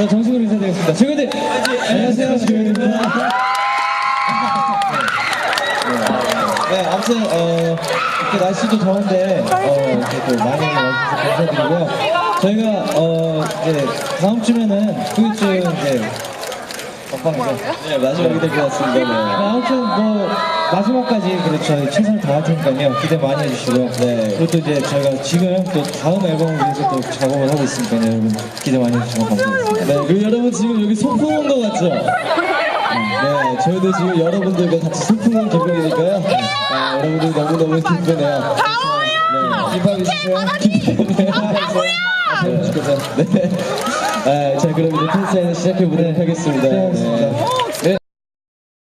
하겠습니다. 지금들 안녕하세요, 지금입니다. 네, 아무튼 어, 이렇게 날씨도 더운데 어, 이렇게 또 많이 와주셔서 감사드리고요. 저희가 어, 이제 다음 주면은 후유증 이제 먹방이죠. 네, 마지막이 될 것 같습니다. 네. 아무튼 뭐 마지막까지 저희 최선을 다할 테니까요. 기대 많이 해주시고요. 네. 그리고 또 이제 저희가 지금 또 다음 앨범을 위해서 또 작업을 하고 있으니까요. 여러분 기대 많이 해주시면 감사하겠습니다. 네, 그리고 여러분 지금 여기 소풍 온것 같죠? 네, 저희도 지금 여러분들과 같이 소풍 온 기분이니까요. 아, 여러분들 너무너무 기쁘네요. 네, 기뻐 주시죠. 기뻐요. 아, 네. 네. 아, 자, 그럼 이제 팬사인 시작해 보도록 하겠습니다. 네.